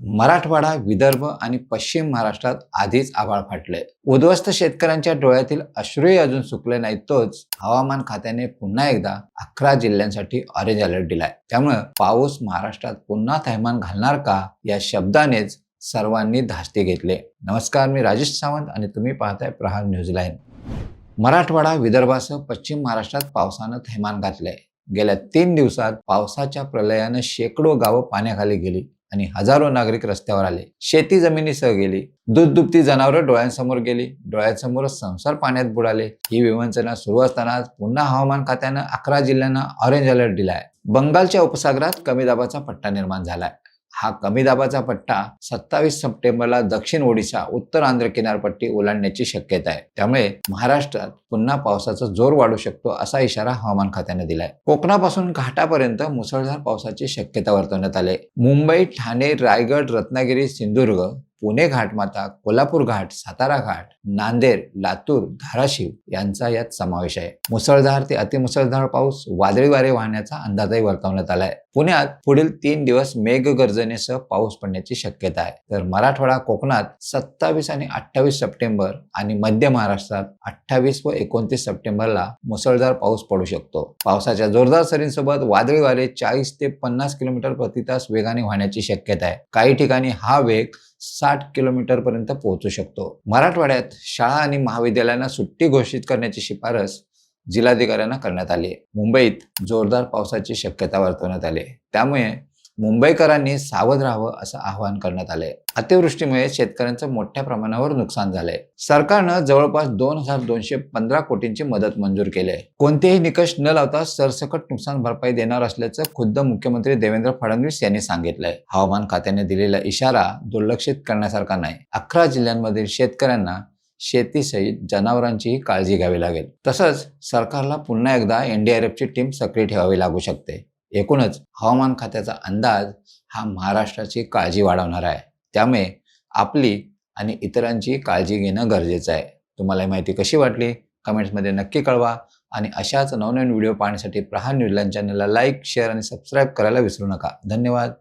मराठवाडा विदर्भ आणि पश्चिम महाराष्ट्रात आधीच आभाळ फाटले उद्ध्वस्त शेतकऱ्यांच्या डोळ्यातील अश्रूही अजून सुकले नाही तोच हवामान खात्याने पुन्हा एकदा अकरा जिल्ह्यांसाठी ऑरेंज अलर्ट दिलाय. त्यामुळे पाऊस महाराष्ट्रात पुन्हा थैमान घालणार का या शब्दानेच सर्वांनी धास्ती घेतले. नमस्कार मी राजेश सावंत आणि तुम्ही पाहताय प्रहार न्यूझीलँड मराठवाडा विदर्भासह पश्चिम महाराष्ट्रात पावसानं थैमान घातलंय. गेल्या तीन दिवसात पावसाच्या प्रलयानं शेकडो गावं पाण्याखाली गेली आणि हजारो नागरिक रस्त्यावर आले. शेती जमिनीसह गेली. दूध दुपती जनावरं डोळ्यांसमोर गेली. डोळ्यांसमोरच संसार पाण्यात बुडाले. ही विवंचना सुरू असतानाच पुन्हा हवामान खात्यानं अकरा जिल्ह्यांना ऑरेंज अलर्ट दिलाय. बंगालच्या उपसागरात कमी दाबाचा पट्टा निर्माण झालाय. हा कमी दाबाचा पट्टा सत्तावीस सप्टेंबरला दक्षिण ओडिशा उत्तर आंध्र किनारपट्टी ओलांडण्याची शक्यता आहे. त्यामुळे महाराष्ट्रात पुन्हा पावसाचा जोर वाढू शकतो असा इशारा हवामान खात्याने दिलाय. कोकणापासून घाटापर्यंत मुसळधार पावसाची शक्यता वर्तवण्यात आली मुंबई ठाणे रायगड रत्नागिरी सिंधुदुर्ग पुणे घाटमाता कोल्हापूर घाट सातारा घाट नांदेड लातूर धाराशिव यांचा यात समावेश आहे. मुसळधार ते अतिमुसळधार पाऊस वादळी वारे वाहण्याचा अंदाजही वर्तवण्यात आलाय. पुण्यात पुढील तीन दिवस मेघगर्जनेसह पाऊस पडण्याची शक्यता आहे. तर मराठवाडा कोकणात सत्तावीस आणि अठ्ठावीस सप्टेंबर आणि मध्य महाराष्ट्रात अठ्ठावीस व एकोणतीस सप्टेंबरला मुसळधार पाऊस पडू शकतो. पावसाच्या जोरदार सरींसोबत वादळी वारे चाळीस ते पन्नास किलोमीटर प्रति तास वेगाने वाहण्याची शक्यता आहे. काही ठिकाणी हा वेग साठ किलोमीटरपर्यंत पोहोचू शकतो. मराठवाड्यात शाळा आणि महाविद्यालयांना सुट्टी घोषित करण्याची शिफारस जिल्हाधिकाऱ्यांना करण्यात आली आहे. मुंबईत जोरदार पावसाची शक्यता वर्तवण्यात आली आहे. त्यामुळे मुंबईकरांनी सावध राहावं असं आवाहन करण्यात आलंय. अतिवृष्टीमुळे शेतकऱ्यांचं मोठ्या प्रमाणावर नुकसान झालंय. सरकारनं जवळपास दोन हजार दोनशे पंधरा कोटींची मदत मंजूर केली आहे कोणतेही निकष न लावता सरसकट नुकसान भरपाई देणार असल्याचं खुद्द मुख्यमंत्री देवेंद्र फडणवीस यांनी सांगितलंय. हवामान खात्याने दिलेला इशारा दुर्लक्षित करण्यासारखा नाही. अकरा जिल्ह्यांमधील शेतकऱ्यांना शेतीसहित जनावरांचीही काळजी घ्यावी लागेल. तसंच सरकारला पुन्हा एकदा एनडीआरएफची टीम सक्रिय ठेवावी लागू शकते. एकूणच हवामान खात्याचा अंदाज हा महाराष्ट्राची काळजी वाढवणार आहे. त्यामुळे आपली आणि इतरांची काळजी घेणं गरजेचं आहे. तुम्हाला ही माहिती कशी वाटली? कमेंट्समध्ये नक्की कळवा आणि अशाच नवनवीन व्हिडिओ पाहण्यासाठी प्रहार न्यूजलँड चॅनलला लाईक शेअर आणि सबस्क्राईब करायला विसरू नका. धन्यवाद.